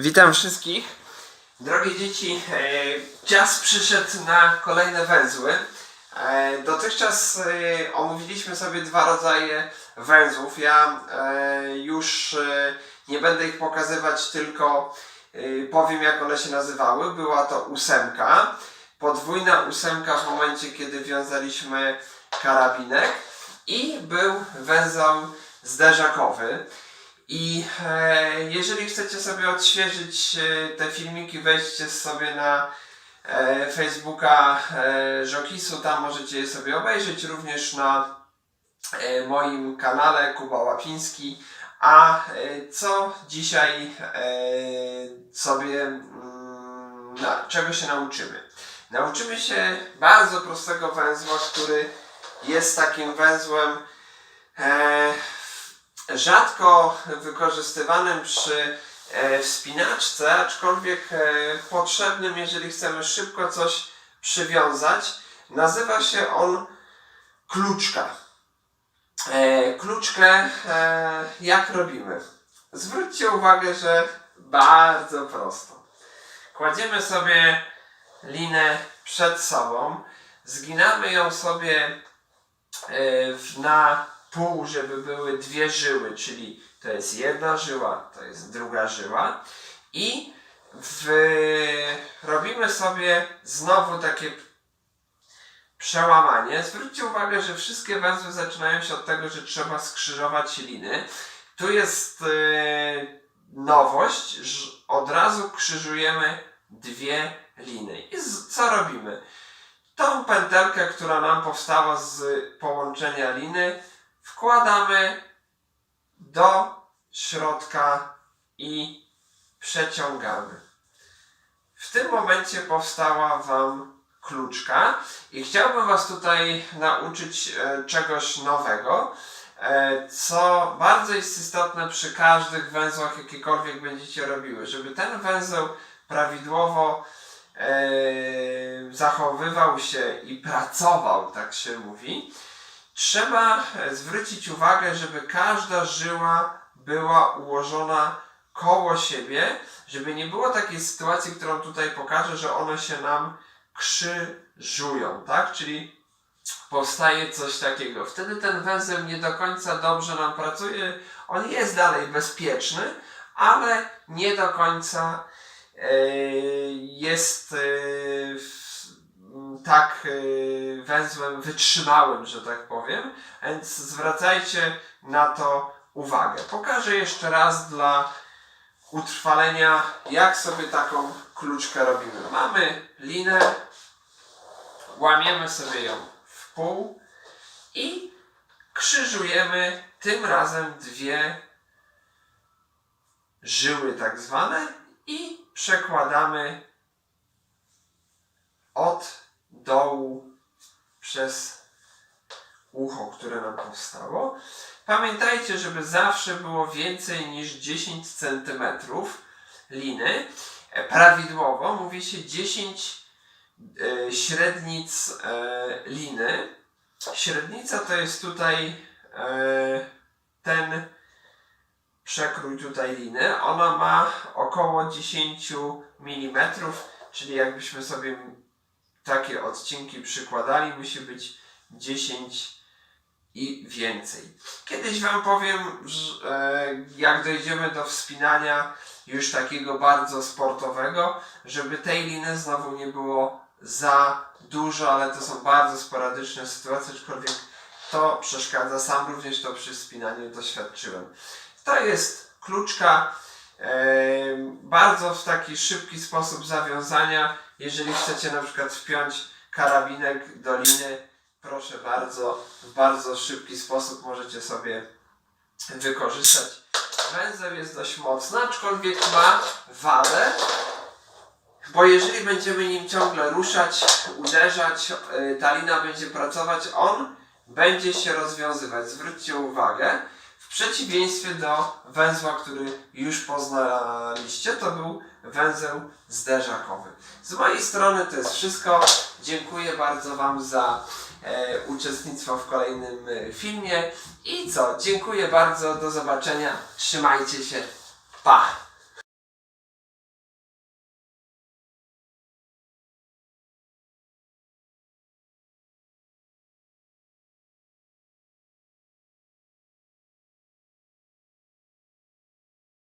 Witam wszystkich. Drogie dzieci, e, czas przyszedł na kolejne węzły. E, dotychczas e, omówiliśmy sobie dwa rodzaje węzłów. Ja już nie będę ich pokazywać, tylko powiem jak one się nazywały. Była to ósemka, podwójna ósemka w momencie, kiedy wiązaliśmy karabinek i był węzeł zderzakowy. I e, jeżeli chcecie sobie odświeżyć e, te filmiki, wejdźcie sobie na e, Facebooka Żokisu, tam możecie je sobie obejrzeć, również na moim kanale Kuba Łapiński. A co dzisiaj sobie, mm, na, czego się nauczymy? Nauczymy się bardzo prostego węzła, który jest takim węzłem rzadko wykorzystywanym przy e, wspinaczce, aczkolwiek e, potrzebnym, jeżeli chcemy szybko coś przywiązać. Nazywa się on kluczka. E, kluczkę jak robimy? Zwróćcie uwagę, że bardzo prosto. Kładziemy sobie linę przed sobą, zginamy ją sobie na pół, żeby były dwie żyły, czyli to jest jedna żyła, to jest druga żyła i w, robimy sobie znowu takie przełamanie. Zwróćcie uwagę, że wszystkie węzły zaczynają się od tego, że trzeba skrzyżować liny. Tu jest e, nowość, że od razu krzyżujemy dwie liny. I z, co robimy? Tą pętelkę, która nam powstała z połączenia liny, wkładamy do środka i przeciągamy. W tym momencie powstała Wam kluczka i chciałbym Was tutaj nauczyć e, czegoś nowego, e, co bardzo jest istotne przy każdych węzłach, jakiekolwiek będziecie robiły, żeby ten węzeł prawidłowo e, zachowywał się i pracował, tak się mówi, trzeba e, zwrócić uwagę, żeby każda żyła była ułożona koło siebie, żeby nie było takiej sytuacji, którą tutaj pokażę, że one się nam krzyżują, tak? Czyli powstaje coś takiego. Wtedy ten węzeł nie do końca dobrze nam pracuje. On jest dalej bezpieczny, ale nie do końca e, jest e, w- tak e, węzłem wytrzymałym, że tak powiem. Więc zwracajcie na to uwagę. Pokażę jeszcze raz dla utrwalenia, jak sobie taką kluczkę robimy. Mamy linę, łamiemy sobie ją w pół i krzyżujemy tym razem dwie żyły tak zwane i przekładamy od dołu przez ucho, które nam powstało. Pamiętajcie, żeby zawsze było więcej niż 10 cm liny. E, Prawidłowo mówi się 10 e, średnic e, liny. Średnica to jest tutaj ten przekrój tutaj liny. Ona ma około 10 mm, czyli jakbyśmy sobie takie odcinki przykładali, musi być 10 i więcej. Kiedyś Wam powiem, że, e, jak dojdziemy do wspinania już takiego bardzo sportowego, żeby tej liny znowu nie było za dużo, ale to są bardzo sporadyczne sytuacje, aczkolwiek to przeszkadza. Sam również to przy spinaniu doświadczyłem. To jest kluczka e, bardzo w taki szybki sposób zawiązania. Jeżeli chcecie na przykład wpiąć karabinek do liny, proszę bardzo, w bardzo szybki sposób możecie sobie wykorzystać. Węzeł jest dość mocny, aczkolwiek ma wadę, bo jeżeli będziemy nim ciągle ruszać, uderzać, y, ta lina będzie pracować, on będzie się rozwiązywać. Zwróćcie uwagę, w przeciwieństwie do węzła, który już poznaliście, to był węzeł zderzakowy. Z mojej strony to jest wszystko. Dziękuję bardzo Wam za e, uczestnictwo w kolejnym e, filmie. I co? Dziękuję bardzo. Do zobaczenia. Trzymajcie się. Pa!